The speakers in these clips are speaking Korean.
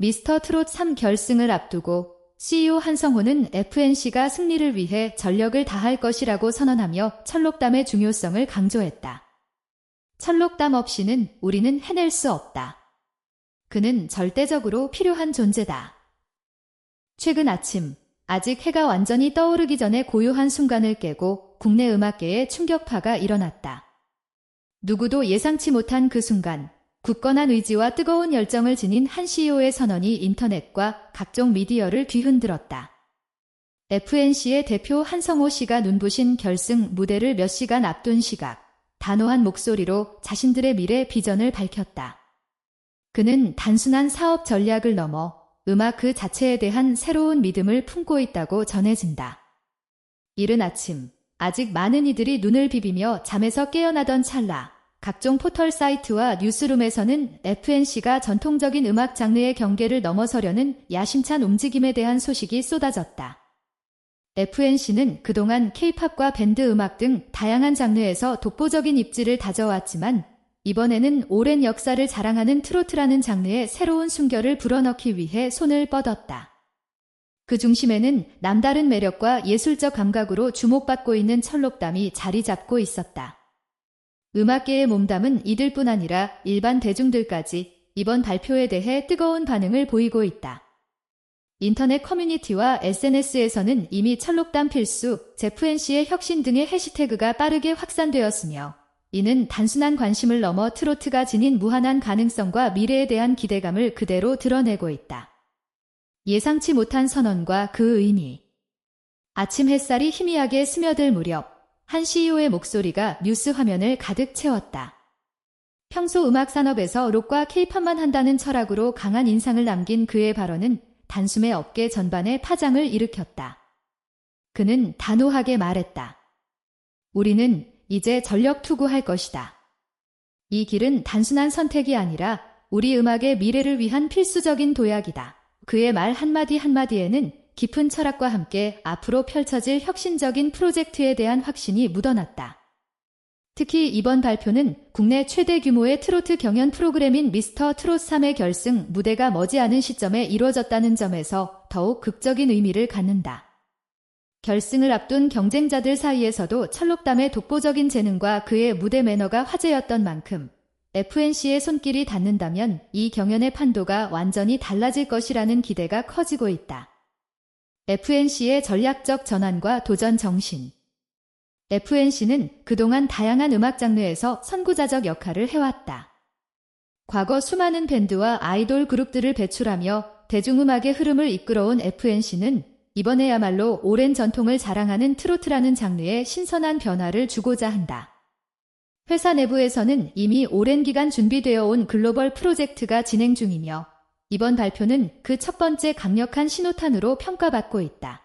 미스터 트롯 3 결승을 앞두고 CEO 한성호는 FNC가 승리를 위해 전력을 다할 것이라고 선언하며 철록담의 중요성을 강조했다. 철록담 없이는 우리는 해낼 수 없다. 그는 절대적으로 필요한 존재다. 최근 아침, 아직 해가 완전히 떠오르기 전에 고요한 순간을 깨고 국내 음악계에 충격파가 일어났다. 누구도 예상치 못한 그 순간, 굳건한 의지와 뜨거운 열정을 지닌 한 CEO의 선언이 인터넷과 각종 미디어를 뒤흔들었다. FNC의 대표 한성호 씨가 눈부신 결승 무대를 몇 시간 앞둔 시각, 단호한 목소리로 자신들의 미래 비전을 밝혔다. 그는 단순한 사업 전략을 넘어 음악 그 자체에 대한 새로운 믿음을 품고 있다고 전해진다. 이른 아침, 아직 많은 이들이 눈을 비비며 잠에서 깨어나던 찰나, 각종 포털 사이트와 뉴스룸에서는 FNC가 전통적인 음악 장르의 경계를 넘어서려는 야심찬 움직임에 대한 소식이 쏟아졌다. FNC는 그동안 케이팝과 밴드 음악 등 다양한 장르에서 독보적인 입지를 다져왔지만 이번에는 오랜 역사를 자랑하는 트로트라는 장르의 새로운 순결을 불어넣기 위해 손을 뻗었다. 그 중심에는 남다른 매력과 예술적 감각으로 주목받고 있는 철록담이 자리 잡고 있었다. 음악계의 몸담은 이들뿐 아니라 일반 대중들까지 이번 발표에 대해 뜨거운 반응을 보이고 있다. 인터넷 커뮤니티와 SNS에서는 이미 철록담 필수, 제프 앤씨의 혁신 등의 해시태그가 빠르게 확산되었으며 이는 단순한 관심을 넘어 트로트가 지닌 무한한 가능성과 미래에 대한 기대감을 그대로 드러내고 있다. 예상치 못한 선언과 그 의미. 아침 햇살이 희미하게 스며들 무렵 한 CEO의 목소리가 뉴스 화면을 가득 채웠다. 평소 음악 산업에서 록과 케이팝만 한다는 철학으로 강한 인상을 남긴 그의 발언은 단숨에 업계 전반에 파장을 일으켰다. 그는 단호하게 말했다. 우리는 이제 전력 투구할 것이다. 이 길은 단순한 선택이 아니라 우리 음악의 미래를 위한 필수적인 도약이다. 그의 말 한마디 한마디에는 깊은 철학과 함께 앞으로 펼쳐질 혁신적인 프로젝트에 대한 확신이 묻어났다. 특히 이번 발표는 국내 최대 규모의 트로트 경연 프로그램인 미스터 트롯 3의 결승 무대가 머지않은 시점에 이루어졌다는 점에서 더욱 극적인 의미를 갖는다. 결승을 앞둔 경쟁자들 사이에서도 철록담의 독보적인 재능과 그의 무대 매너가 화제였던 만큼 FNC의 손길이 닿는다면 이 경연의 판도가 완전히 달라질 것이라는 기대가 커지고 있다. FNC의 전략적 전환과 도전 정신. FNC는 그동안 다양한 음악 장르에서 선구자적 역할을 해왔다. 과거 수많은 밴드와 아이돌 그룹들을 배출하며 대중음악의 흐름을 이끌어온 FNC는 이번에야말로 오랜 전통을 자랑하는 트로트라는 장르에 신선한 변화를 주고자 한다. 회사 내부에서는 이미 오랜 기간 준비되어 온 글로벌 프로젝트가 진행 중이며 이번 발표는 그 첫 번째 강력한 신호탄으로 평가받고 있다.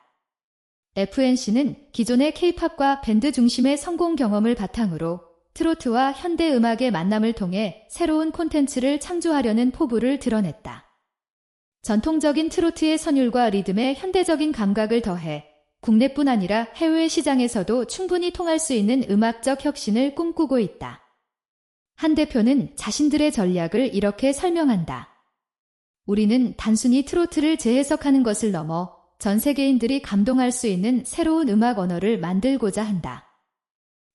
FNC는 기존의 케이팝과 밴드 중심의 성공 경험을 바탕으로 트로트와 현대 음악의 만남을 통해 새로운 콘텐츠를 창조하려는 포부를 드러냈다. 전통적인 트로트의 선율과 리듬에 현대적인 감각을 더해 국내뿐 아니라 해외 시장에서도 충분히 통할 수 있는 음악적 혁신을 꿈꾸고 있다. 한 대표는 자신들의 전략을 이렇게 설명한다. 우리는 단순히 트로트를 재해석하는 것을 넘어 전 세계인들이 감동할 수 있는 새로운 음악 언어를 만들고자 한다.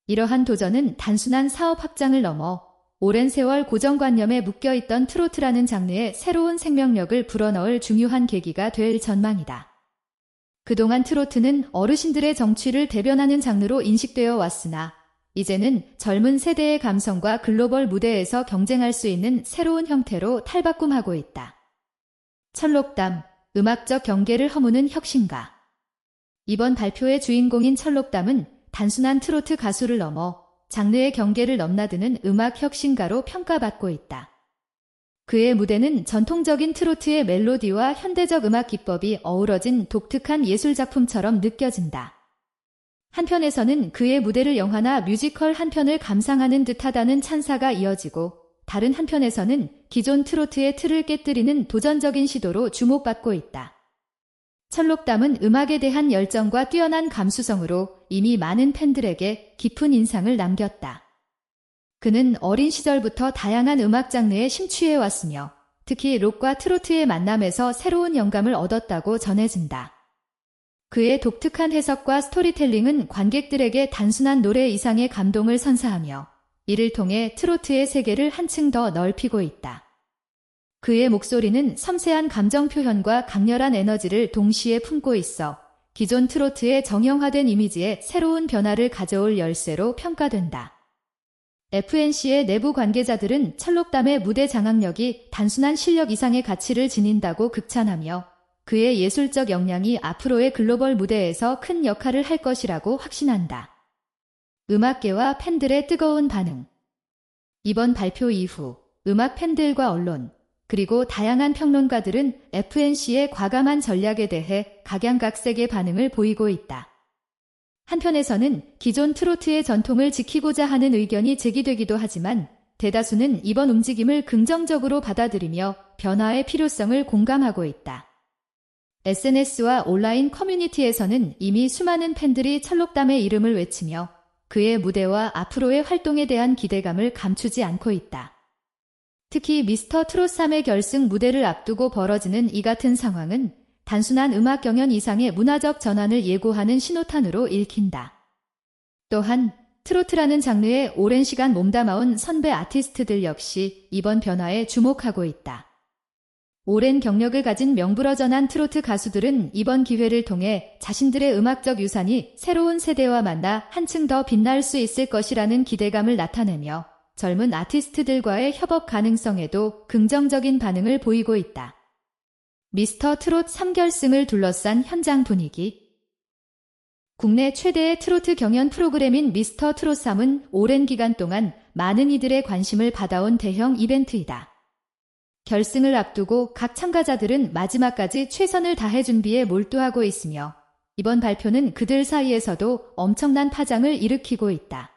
이러한 도전은 단순한 사업 확장을 넘어 오랜 세월 고정관념에 묶여있던 트로트라는 장르의 새로운 생명력을 불어넣을 중요한 계기가 될 전망이다. 그동안 트로트는 어르신들의 정취를 대변하는 장르로 인식되어 왔으나 이제는 젊은 세대의 감성과 글로벌 무대에서 경쟁할 수 있는 새로운 형태로 탈바꿈하고 있다. 철록담, 음악적 경계를 허무는 혁신가. 이번 발표의 주인공인 철록담은 단순한 트로트 가수를 넘어 장르의 경계를 넘나드는 음악 혁신가로 평가받고 있다. 그의 무대는 전통적인 트로트의 멜로디와 현대적 음악 기법이 어우러진 독특한 예술작품처럼 느껴진다. 한편에서는 그의 무대를 영화나 뮤지컬 한 편을 감상하는 듯하다는 찬사가 이어지고 다른 한편에서는 기존 트로트의 틀을 깨뜨리는 도전적인 시도로 주목받고 있다. 철록담은 음악에 대한 열정과 뛰어난 감수성으로 이미 많은 팬들에게 깊은 인상을 남겼다. 그는 어린 시절부터 다양한 음악 장르에 심취해 왔으며 특히 록과 트로트의 만남에서 새로운 영감을 얻었다고 전해진다. 그의 독특한 해석과 스토리텔링은 관객들에게 단순한 노래 이상의 감동을 선사하며 이를 통해 트로트의 세계를 한층 더 넓히고 있다. 그의 목소리는 섬세한 감정 표현과 강렬한 에너지를 동시에 품고 있어 기존 트로트의 정형화된 이미지에 새로운 변화를 가져올 열쇠로 평가된다. FNC의 내부 관계자들은 철록담의 무대 장악력이 단순한 실력 이상의 가치를 지닌다고 극찬하며 그의 예술적 역량이 앞으로의 글로벌 무대에서 큰 역할을 할 것이라고 확신한다. 음악계와 팬들의 뜨거운 반응. 이번 발표 이후 음악 팬들과 언론, 그리고 다양한 평론가들은 FNC의 과감한 전략에 대해 각양각색의 반응을 보이고 있다. 한편에서는 기존 트로트의 전통을 지키고자 하는 의견이 제기되기도 하지만 대다수는 이번 움직임을 긍정적으로 받아들이며 변화의 필요성을 공감하고 있다. SNS와 온라인 커뮤니티에서는 이미 수많은 팬들이 철록담의 이름을 외치며 그의 무대와 앞으로의 활동에 대한 기대감을 감추지 않고 있다. 특히 미스터 트롯 3의 결승 무대를 앞두고 벌어지는 이 같은 상황은 단순한 음악 경연 이상의 문화적 전환을 예고하는 신호탄으로 읽힌다. 또한 트로트라는 장르에 오랜 시간 몸담아온 선배 아티스트들 역시 이번 변화에 주목하고 있다. 오랜 경력을 가진 명불허전한 트로트 가수들은 이번 기회를 통해 자신들의 음악적 유산이 새로운 세대와 만나 한층 더 빛날 수 있을 것이라는 기대감을 나타내며 젊은 아티스트들과의 협업 가능성에도 긍정적인 반응을 보이고 있다. 미스터 트롯 3결승을 둘러싼 현장 분위기 국내 최대의 트로트 경연 프로그램인 미스터 트롯 3은 오랜 기간 동안 많은 이들의 관심을 받아온 대형 이벤트이다. 결승을 앞두고 각 참가자들은 마지막까지 최선을 다해 준비에 몰두하고 있으며 이번 발표는 그들 사이에서도 엄청난 파장을 일으키고 있다.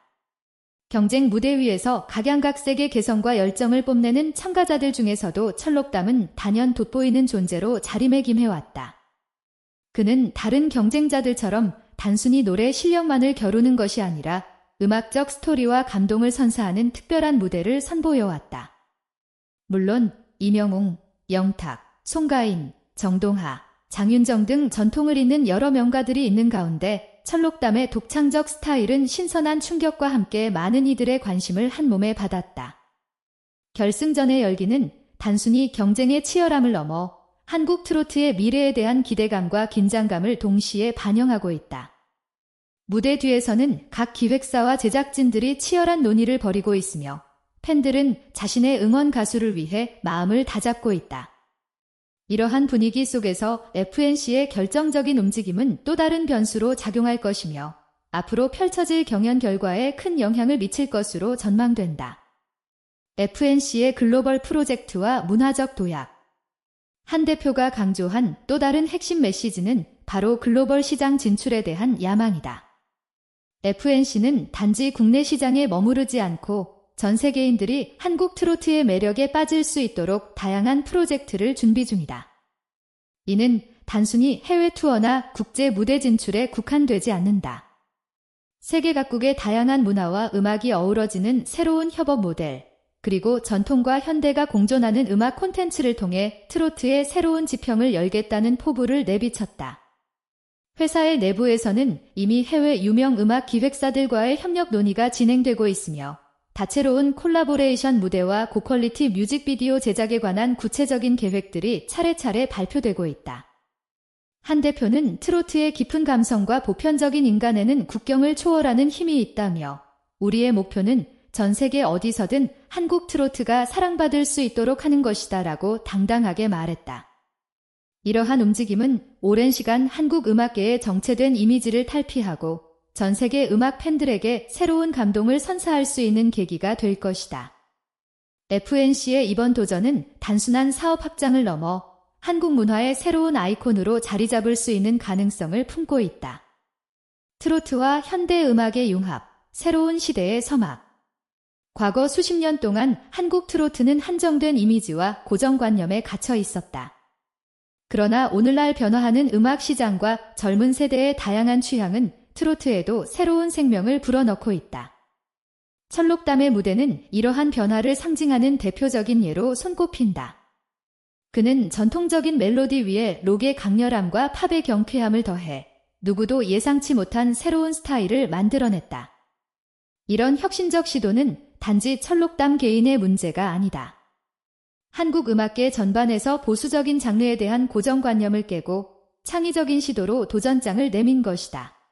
경쟁 무대 위에서 각양각색의 개성과 열정을 뽐내는 참가자들 중에서도 철록담은 단연 돋보이는 존재로 자리매김해왔다. 그는 다른 경쟁자들처럼 단순히 노래 실력만을 겨루는 것이 아니라 음악적 스토리와 감동을 선사하는 특별한 무대를 선보여왔다. 물론 이명웅, 영탁, 송가인, 정동하, 장윤정 등 전통을 잇는 여러 명가들이 있는 가운데 철록담의 독창적 스타일은 신선한 충격과 함께 많은 이들의 관심을 한 몸에 받았다. 결승전의 열기는 단순히 경쟁의 치열함을 넘어 한국 트로트의 미래에 대한 기대감과 긴장감을 동시에 반영하고 있다. 무대 뒤에서는 각 기획사와 제작진들이 치열한 논의를 벌이고 있으며 팬들은 자신의 응원 가수를 위해 마음을 다잡고 있다. 이러한 분위기 속에서 FNC의 결정적인 움직임은 또 다른 변수로 작용할 것이며 앞으로 펼쳐질 경연 결과에 큰 영향을 미칠 것으로 전망된다. FNC의 글로벌 프로젝트와 문화적 도약 한 대표가 강조한 또 다른 핵심 메시지는 바로 글로벌 시장 진출에 대한 야망이다. FNC는 단지 국내 시장에 머무르지 않고 전 세계인들이 한국 트로트의 매력에 빠질 수 있도록 다양한 프로젝트를 준비 중이다. 이는 단순히 해외 투어나 국제 무대 진출에 국한되지 않는다. 세계 각국의 다양한 문화와 음악이 어우러지는 새로운 협업 모델, 그리고 전통과 현대가 공존하는 음악 콘텐츠를 통해 트로트의 새로운 지평을 열겠다는 포부를 내비쳤다. 회사의 내부에서는 이미 해외 유명 음악 기획사들과의 협력 논의가 진행되고 있으며 다채로운 콜라보레이션 무대와 고퀄리티 뮤직비디오 제작에 관한 구체적인 계획들이 차례차례 발표되고 있다. 한 대표는 트로트의 깊은 감성과 보편적인 인간에는 국경을 초월하는 힘이 있다며 우리의 목표는 전 세계 어디서든 한국 트로트가 사랑받을 수 있도록 하는 것이다 라고 당당하게 말했다. 이러한 움직임은 오랜 시간 한국 음악계의 정체된 이미지를 탈피하고 전 세계 음악 팬들에게 새로운 감동을 선사할 수 있는 계기가 될 것이다. FNC의 이번 도전은 단순한 사업 확장을 넘어 한국 문화의 새로운 아이콘으로 자리 잡을 수 있는 가능성을 품고 있다. 트로트와 현대 음악의 융합, 새로운 시대의 서막. 과거 수십 년 동안 한국 트로트는 한정된 이미지와 고정관념에 갇혀 있었다. 그러나 오늘날 변화하는 음악 시장과 젊은 세대의 다양한 취향은 트로트에도 새로운 생명을 불어넣고 있다. 철록담의 무대는 이러한 변화를 상징하는 대표적인 예로 손꼽힌다. 그는 전통적인 멜로디 위에 록의 강렬함과 팝의 경쾌함을 더해 누구도 예상치 못한 새로운 스타일을 만들어냈다. 이런 혁신적 시도는 단지 철록담 개인의 문제가 아니다. 한국 음악계 전반에서 보수적인 장르에 대한 고정관념을 깨고 창의적인 시도로 도전장을 내민 것이다.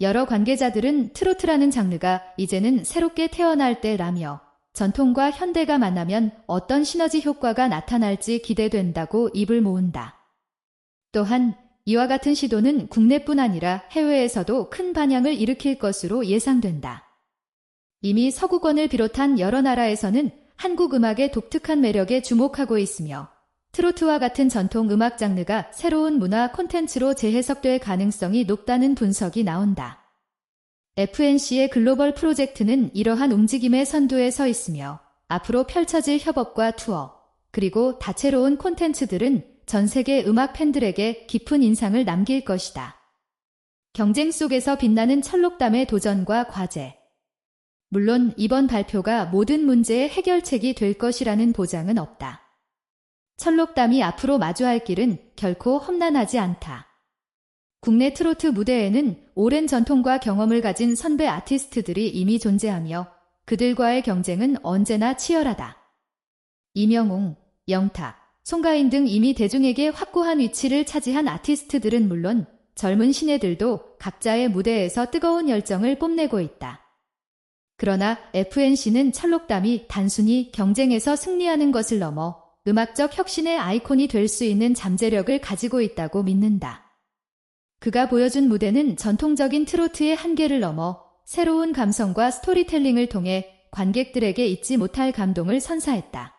여러 관계자들은 트로트라는 장르가 이제는 새롭게 태어날 때라며 전통과 현대가 만나면 어떤 시너지 효과가 나타날지 기대된다고 입을 모은다. 또한 이와 같은 시도는 국내뿐 아니라 해외에서도 큰 반향을 일으킬 것으로 예상된다. 이미 서구권을 비롯한 여러 나라에서는 한국 음악의 독특한 매력에 주목하고 있으며 트로트와 같은 전통 음악 장르가 새로운 문화 콘텐츠로 재해석될 가능성이 높다는 분석이 나온다. FNC의 글로벌 프로젝트는 이러한 움직임의 선두에 서 있으며 앞으로 펼쳐질 협업과 투어, 그리고 다채로운 콘텐츠들은 전 세계 음악 팬들에게 깊은 인상을 남길 것이다. 경쟁 속에서 빛나는 철록담의 도전과 과제. 물론 이번 발표가 모든 문제의 해결책이 될 것이라는 보장은 없다. 철록담이 앞으로 마주할 길은 결코 험난하지 않다. 국내 트로트 무대에는 오랜 전통과 경험을 가진 선배 아티스트들이 이미 존재하며 그들과의 경쟁은 언제나 치열하다. 이명웅, 영탁, 송가인 등 이미 대중에게 확고한 위치를 차지한 아티스트들은 물론 젊은 신예들도 각자의 무대에서 뜨거운 열정을 뽐내고 있다. 그러나 FNC는 철록담이 단순히 경쟁에서 승리하는 것을 넘어 음악적 혁신의 아이콘이 될 수 있는 잠재력을 가지고 있다고 믿는다. 그가 보여준 무대는 전통적인 트로트의 한계를 넘어 새로운 감성과 스토리텔링을 통해 관객들에게 잊지 못할 감동을 선사했다.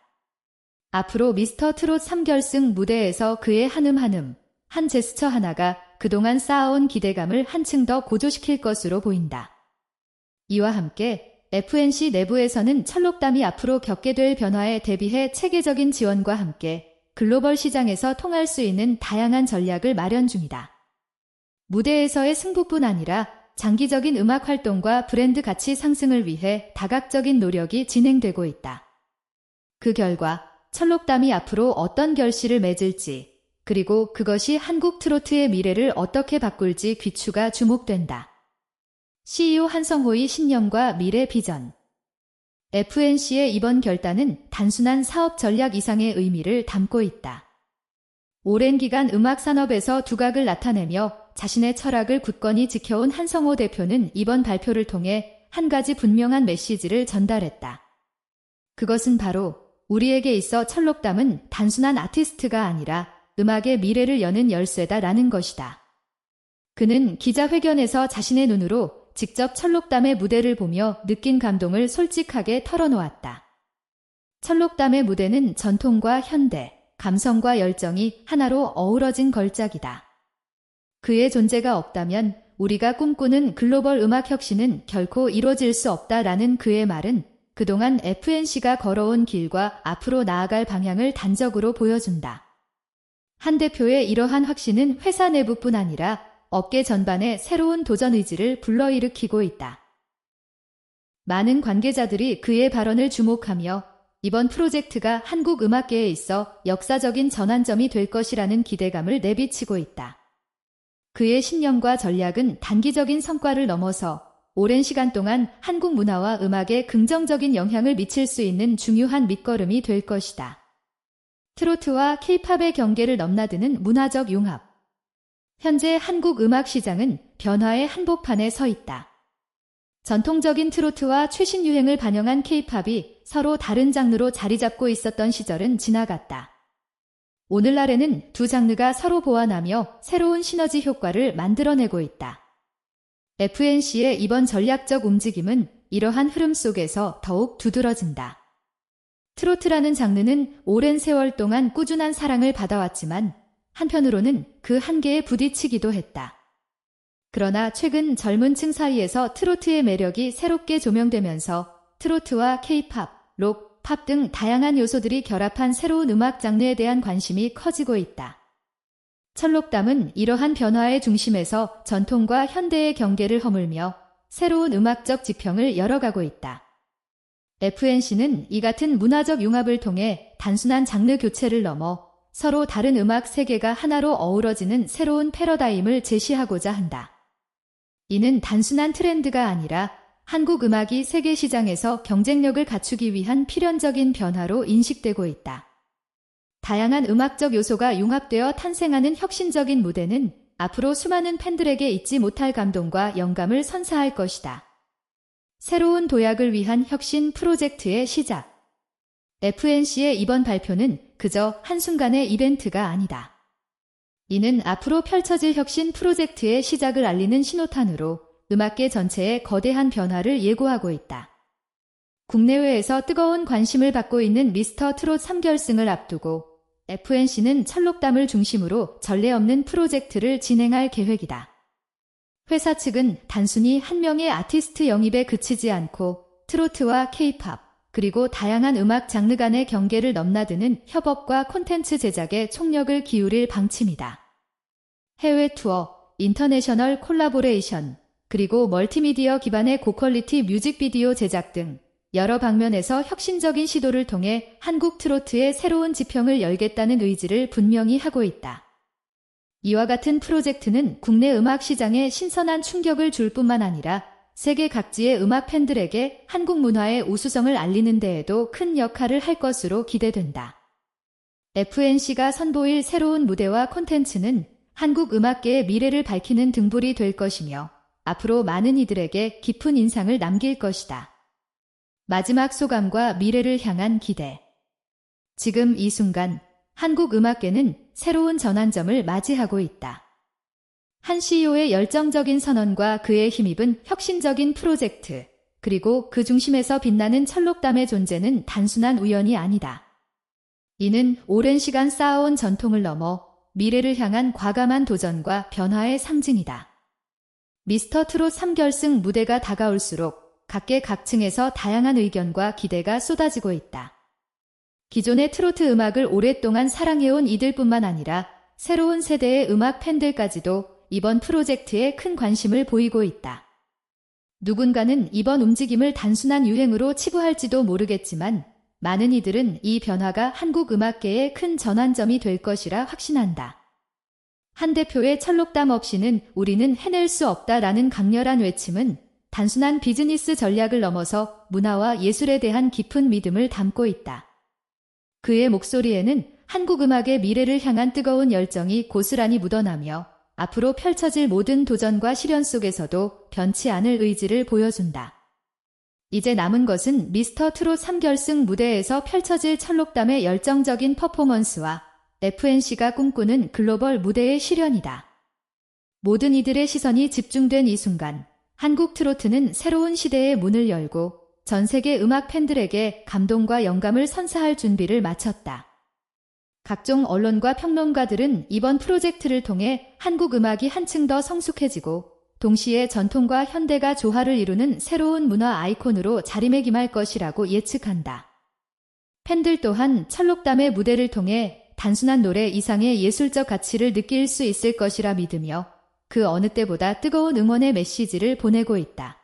앞으로 미스터 트롯 3결승 무대에서 그의 한음 한음, 한 제스처 하나가 그동안 쌓아온 기대감을 한층 더 고조시킬 것으로 보인다. 이와 함께 FNC 내부에서는 철록담이 앞으로 겪게 될 변화에 대비해 체계적인 지원과 함께 글로벌 시장에서 통할 수 있는 다양한 전략을 마련 중이다. 무대에서의 승부뿐 아니라 장기적인 음악 활동과 브랜드 가치 상승을 위해 다각적인 노력이 진행되고 있다. 그 결과 철록담이 앞으로 어떤 결실을 맺을지 그리고 그것이 한국 트로트의 미래를 어떻게 바꿀지 귀추가 주목된다. CEO 한성호의 신념과 미래 비전. FNC의 이번 결단은 단순한 사업 전략 이상의 의미를 담고 있다. 오랜 기간 음악 산업에서 두각을 나타내며 자신의 철학을 굳건히 지켜온 한성호 대표는 이번 발표를 통해 한 가지 분명한 메시지를 전달했다. 그것은 바로 우리에게 있어 철록담은 단순한 아티스트가 아니라 음악의 미래를 여는 열쇠다라는 것이다. 그는 기자회견에서 자신의 눈으로 직접 철록담의 무대를 보며 느낀 감동을 솔직하게 털어놓았다. 철록담의 무대는 전통과 현대, 감성과 열정이 하나로 어우러진 걸작이다. 그의 존재가 없다면 우리가 꿈꾸는 글로벌 음악 혁신은 결코 이루어질 수 없다라는 그의 말은 그동안 FNC가 걸어온 길과 앞으로 나아갈 방향을 단적으로 보여준다. 한 대표의 이러한 확신은 회사 내부뿐 아니라 업계 전반에 새로운 도전 의지를 불러일으키고 있다. 많은 관계자들이 그의 발언을 주목하며 이번 프로젝트가 한국 음악계에 있어 역사적인 전환점이 될 것이라는 기대감을 내비치고 있다. 그의 신념과 전략은 단기적인 성과를 넘어서 오랜 시간 동안 한국 문화와 음악에 긍정적인 영향을 미칠 수 있는 중요한 밑거름이 될 것이다. 트로트와 케이팝의 경계를 넘나드는 문화적 융합. 현재 한국 음악 시장은 변화의 한복판에 서 있다. 전통적인 트로트와 최신 유행을 반영한 케이팝이 서로 다른 장르로 자리 잡고 있었던 시절은 지나갔다. 오늘날에는 두 장르가 서로 보완하며 새로운 시너지 효과를 만들어내고 있다. FNC의 이번 전략적 움직임은 이러한 흐름 속에서 더욱 두드러진다. 트로트라는 장르는 오랜 세월 동안 꾸준한 사랑을 받아왔지만 한편으로는 그 한계에 부딪히기도 했다. 그러나 최근 젊은 층 사이에서 트로트의 매력이 새롭게 조명되면서 트로트와 케이팝, 록, 팝 등 다양한 요소들이 결합한 새로운 음악 장르에 대한 관심이 커지고 있다. 철록담은 이러한 변화의 중심에서 전통과 현대의 경계를 허물며 새로운 음악적 지평을 열어가고 있다. FNC는 이 같은 문화적 융합을 통해 단순한 장르 교체를 넘어 서로 다른 음악 세계가 하나로 어우러지는 새로운 패러다임을 제시하고자 한다. 이는 단순한 트렌드가 아니라 한국 음악이 세계 시장에서 경쟁력을 갖추기 위한 필연적인 변화로 인식되고 있다. 다양한 음악적 요소가 융합되어 탄생하는 혁신적인 무대는 앞으로 수많은 팬들에게 잊지 못할 감동과 영감을 선사할 것이다. 새로운 도약을 위한 혁신 프로젝트의 시작. FNC의 이번 발표는 그저 한순간의 이벤트가 아니다. 이는 앞으로 펼쳐질 혁신 프로젝트의 시작을 알리는 신호탄으로 음악계 전체의 거대한 변화를 예고하고 있다. 국내외에서 뜨거운 관심을 받고 있는 미스터 트롯 3결승을 앞두고 FNC는 철록담을 중심으로 전례 없는 프로젝트를 진행할 계획이다. 회사 측은 단순히 한 명의 아티스트 영입에 그치지 않고 트로트와 케이팝, 그리고 다양한 음악 장르 간의 경계를 넘나드는 협업과 콘텐츠 제작에 총력을 기울일 방침이다. 해외 투어, 인터내셔널 콜라보레이션, 그리고 멀티미디어 기반의 고퀄리티 뮤직비디오 제작 등 여러 방면에서 혁신적인 시도를 통해 한국 트로트의 새로운 지평을 열겠다는 의지를 분명히 하고 있다. 이와 같은 프로젝트는 국내 음악 시장에 신선한 충격을 줄 뿐만 아니라 세계 각지의 음악 팬들에게 한국 문화의 우수성을 알리는 데에도 큰 역할을 할 것으로 기대된다. FNC가 선보일 새로운 무대와 콘텐츠는 한국 음악계의 미래를 밝히는 등불이 될 것이며 앞으로 많은 이들에게 깊은 인상을 남길 것이다. 마지막 소감과 미래를 향한 기대. 지금 이 순간 한국 음악계는 새로운 전환점을 맞이하고 있다. 한 CEO의 열정적인 선언과 그에 힘입은 혁신적인 프로젝트, 그리고 그 중심에서 빛나는 철록담의 존재는 단순한 우연이 아니다. 이는 오랜 시간 쌓아온 전통을 넘어 미래를 향한 과감한 도전과 변화의 상징이다. 미스터 트롯 3결승 무대가 다가올수록 각계각층에서 다양한 의견과 기대가 쏟아지고 있다. 기존의 트로트 음악을 오랫동안 사랑해온 이들뿐만 아니라 새로운 세대의 음악 팬들까지도 이번 프로젝트에 큰 관심을 보이고 있다. 누군가는 이번 움직임을 단순한 유행으로 치부할지도 모르겠지만 많은 이들은 이 변화가 한국 음악계의 큰 전환점이 될 것이라 확신한다. 한 대표의 철록담 없이는 우리는 해낼 수 없다라는 강렬한 외침은 단순한 비즈니스 전략을 넘어서 문화와 예술에 대한 깊은 믿음을 담고 있다. 그의 목소리에는 한국 음악의 미래를 향한 뜨거운 열정이 고스란히 묻어나며 앞으로 펼쳐질 모든 도전과 시련 속에서도 변치 않을 의지를 보여준다. 이제 남은 것은 미스터 트롯 3결승 무대에서 펼쳐질 철록담의 열정적인 퍼포먼스와 FNC가 꿈꾸는 글로벌 무대의 실현이다. 모든 이들의 시선이 집중된 이 순간, 한국 트로트는 새로운 시대의 문을 열고 전 세계 음악 팬들에게 감동과 영감을 선사할 준비를 마쳤다. 각종 언론과 평론가들은 이번 프로젝트를 통해 한국 음악이 한층 더 성숙해지고 동시에 전통과 현대가 조화를 이루는 새로운 문화 아이콘으로 자리매김할 것이라고 예측한다. 팬들 또한 철록담의 무대를 통해 단순한 노래 이상의 예술적 가치를 느낄 수 있을 것이라 믿으며 그 어느 때보다 뜨거운 응원의 메시지를 보내고 있다.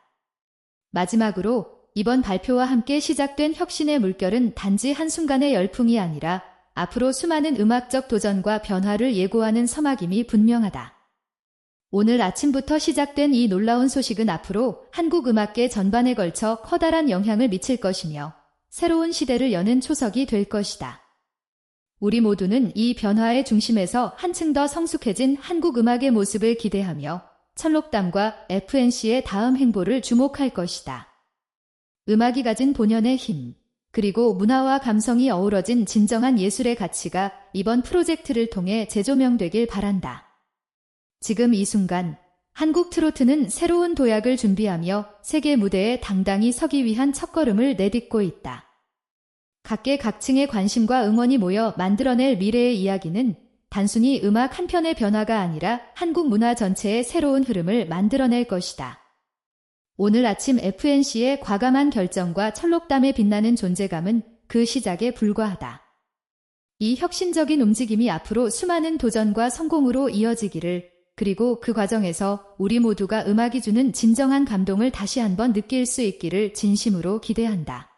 마지막으로 이번 발표와 함께 시작된 혁신의 물결은 단지 한순간의 열풍이 아니라 앞으로 수많은 음악적 도전과 변화를 예고하는 서막임이 분명하다. 오늘 아침부터 시작된 이 놀라운 소식은 앞으로 한국 음악계 전반에 걸쳐 커다란 영향을 미칠 것이며 새로운 시대를 여는 초석이 될 것이다. 우리 모두는 이 변화의 중심에서 한층 더 성숙해진 한국 음악의 모습을 기대하며 철록담과 FNC의 다음 행보를 주목할 것이다. 음악이 가진 본연의 힘, 그리고 문화와 감성이 어우러진 진정한 예술의 가치가 이번 프로젝트를 통해 재조명되길 바란다. 지금 이 순간 한국 트로트는 새로운 도약을 준비하며 세계 무대에 당당히 서기 위한 첫걸음을 내딛고 있다. 각계각층의 관심과 응원이 모여 만들어낼 미래의 이야기는 단순히 음악 한 편의 변화가 아니라 한국 문화 전체의 새로운 흐름을 만들어낼 것이다. 오늘 아침 FNC의 과감한 결정과 철록담에 빛나는 존재감은 그 시작에 불과하다. 이 혁신적인 움직임이 앞으로 수많은 도전과 성공으로 이어지기를 그리고 그 과정에서 우리 모두가 음악이 주는 진정한 감동을 다시 한번 느낄 수 있기를 진심으로 기대한다.